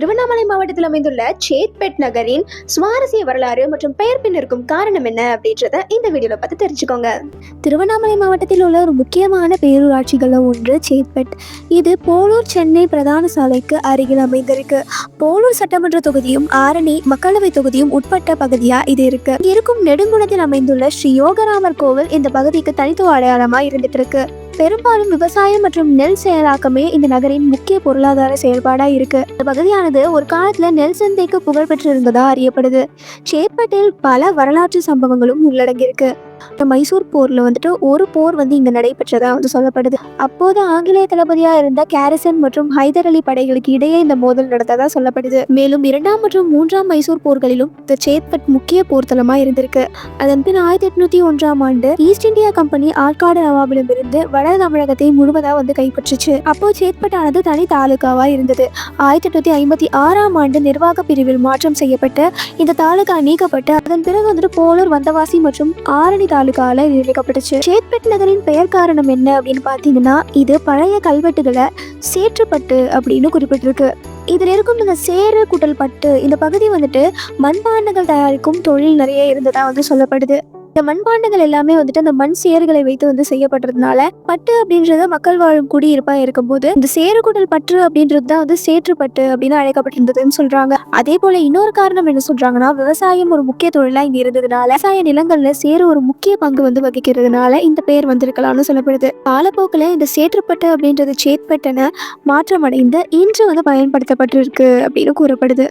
திருவண்ணாமலை மாவட்டத்தில் அமைந்துள்ள சேத்பெட் நகரின் சுவாரஸ்ய வரலாறு மற்றும் பெயர் பின்னிருக்கும் காரணம் என்ன அப்படின்றத இந்த வீடியோவில் பார்த்து தெரிஞ்சுக்கோங்க. திருவண்ணாமலை மாவட்டத்தில் உள்ள ஒரு முக்கியமான பேரூராட்சிகளில் ஒன்று சேத்பெட். இது போலூர் சென்னை பிரதான சாலைக்கு அருகில் அமைந்திருக்கு. போலூர் சட்டமன்ற தொகுதியும் ஆரணி மக்களவை தொகுதியும் உட்பட்ட பகுதியா இது இருக்கு. இருக்கும் நெடுங்குணத்தில் அமைந்துள்ள ஸ்ரீ யோகராமர் கோவில் இந்த பகுதிக்கு தனித்துவ அடையாளமாக இருந்துட்டு இருக்கு பெரும்பாலும் விவசாயம் மற்றும் நெல் செயலாக்கமே இந்த நகரின் முக்கிய பொருளாதார செயல்பாடா இருக்கு. இந்த பகுதியானது ஒரு காலத்துல நெல் சந்தைக்கு புகழ்பெற்றிருந்ததா அறியப்படுது. சேப்பட்டில் பல வரலாற்று சம்பவங்களும் உள்ளடங்கியிருக்கு. மைசூர் போர்ல வந்துட்டு ஒரு போர் வந்து இங்க நடைபெற்றதா வந்து சொல்லப்படுது. அப்போது ஆங்கிலேய தளபதியா இருந்த கேரிசன் மற்றும் ஹைதர் அலி படைகளுக்கு இடையே இந்த மோதல் நடந்ததா சொல்லப்படுது. மேலும் இரண்டாம் மற்றும் மூன்றாம் மைசூர் போர்களிலும் இந்த சேத்பட் முக்கிய போர்த்தலமா இருந்திருக்கு. அதன் பின் ஆயிரத்தி எட்நூத்தி ஒன்றாம் ஆண்டு ஈஸ்ட் இந்தியா கம்பெனி ஆற்காடு நவாபிடமிருந்து வட தமிழகத்தை முழுவதா வந்து கைப்பற்றுச்சு. அப்போ சேத்பட்டானது தனி தாலுகாவா இருந்தது. ஆயிரத்தி எட்நூத்தி ஐம்பத்தி ஆறாம் ஆண்டு நிர்வாக பிரிவில் மாற்றம் செய்யப்பட்டு இந்த தாலுகா நீக்கப்பட்டு அதன் பிறகு வந்துட்டு போலூர் வந்தவாசி மற்றும் ஆரணி தாலுகால நிர்ணயிக்கப்பட்டுச்சு சேத்பட் நகரின் பெயர் காரணம் என்ன அப்படின்னு பார்த்தீங்கன்னா இது பழைய கல்வெட்டுகளை சேற்றுப்பட்டு அப்படின்னு குறிப்பிட்டிருக்கு. இதில் இருக்கும் இந்த சேறு குட்டல் பட்டு இந்த பகுதி வந்துட்டு மண்பாண்டங்கள் தயாரிக்கும் தொழில் நிறைய இருந்ததாக வந்து சொல்லப்படுது. இந்த மண்பாண்டங்கள் எல்லாமே வந்துட்டு அந்த மண் சேறுகளை வைத்து வந்து செய்யப்படுறதுனால பட்டு அப்படின்றது மக்கள் வாழும் குடியிருப்பா இருக்கும்போது இந்த சேறுகுடல் பற்று அப்படின்றது தான் வந்து சேற்றுப்பட்டு அப்படின்னு அழைக்கப்பட்டிருந்ததுன்னு சொல்றாங்க. அதே போல இன்னொரு காரணம் என்ன சொல்றாங்கன்னா விவசாயம் ஒரு முக்கிய தொழிலா இங்க இருந்ததுனால விவசாய நிலங்கள்ல சேறு ஒரு முக்கிய பங்கு வந்து வகிக்கிறதுனால இந்த பெயர் வந்திருக்கலாம்னு சொல்லப்படுது. காலப்போக்கில் இந்த சேற்றுப்பட்டு அப்படின்றது சேத்பட்டன மாற்றமடைந்து இன்று வந்து பயன்படுத்தப்பட்டிருக்கு அப்படின்னு கூறப்படுது.